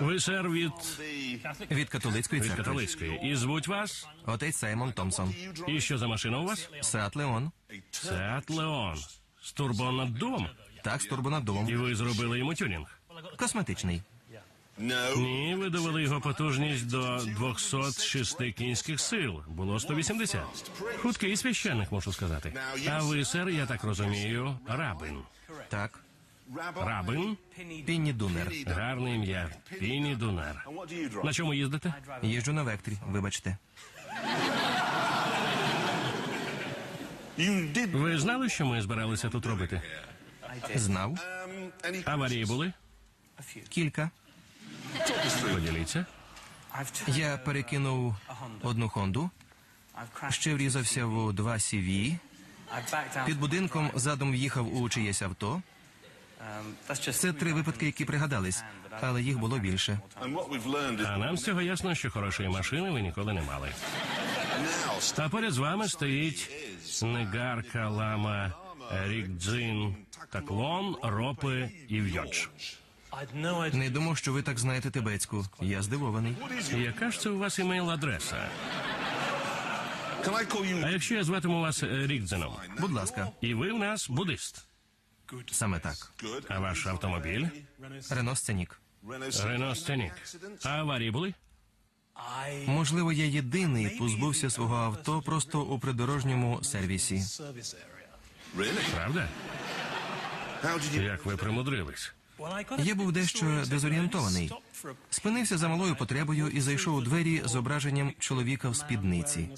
Ви, сер, від, Від католицької від церкви. католицької. І звуть вас? Отець Саймон Томсон. І що за машина у вас? Сеат Леон. Сеат Леон. З турбонаддувом. Так, з турбонаддувом. І ви зробили йому тюнінг? Косметичний. Ні, ви довели його потужність до 206 кінських сил. Було 180. Хуткий священник, можу сказати. А ви, сер, я так розумію, рабин. Так. Рабин? Пінні Дунер. Гарне ім'я. Піні Дунер. На чому їздите? Їжджу на векторі, вибачте. Ви знали, що ми збиралися тут робити? Знав. Аварії були? Кілька. Поділіться. Я перекинув одну Хонду, ще врізався в два CV, під будинком задом в'їхав у чиєсь авто. Це три випадки, які пригадались, але їх було більше. А нам з цього ясно, що хорошої машини ви ніколи не мали. А поряд з вами стоїть негарка лама Рікдзин, Таклон, Ропи і Вьодж. Не думав, що ви так знаєте тибетську. Я здивований. Яка ж це у вас імейл-адреса? А якщо я зватиму вас Рікдзеном? Будь ласка, І ви в нас буддист. Саме так. А ваш автомобіль? Рено Сценік. Рено Сценік. А аварії були? Можливо, я єдиний позбувся свого авто просто у придорожньому сервісі. Правда? Як ви примудрились? Я був дещо дезорієнтований. Спинився за малою потребою і зайшов у двері з зображенням чоловіка в спідниці.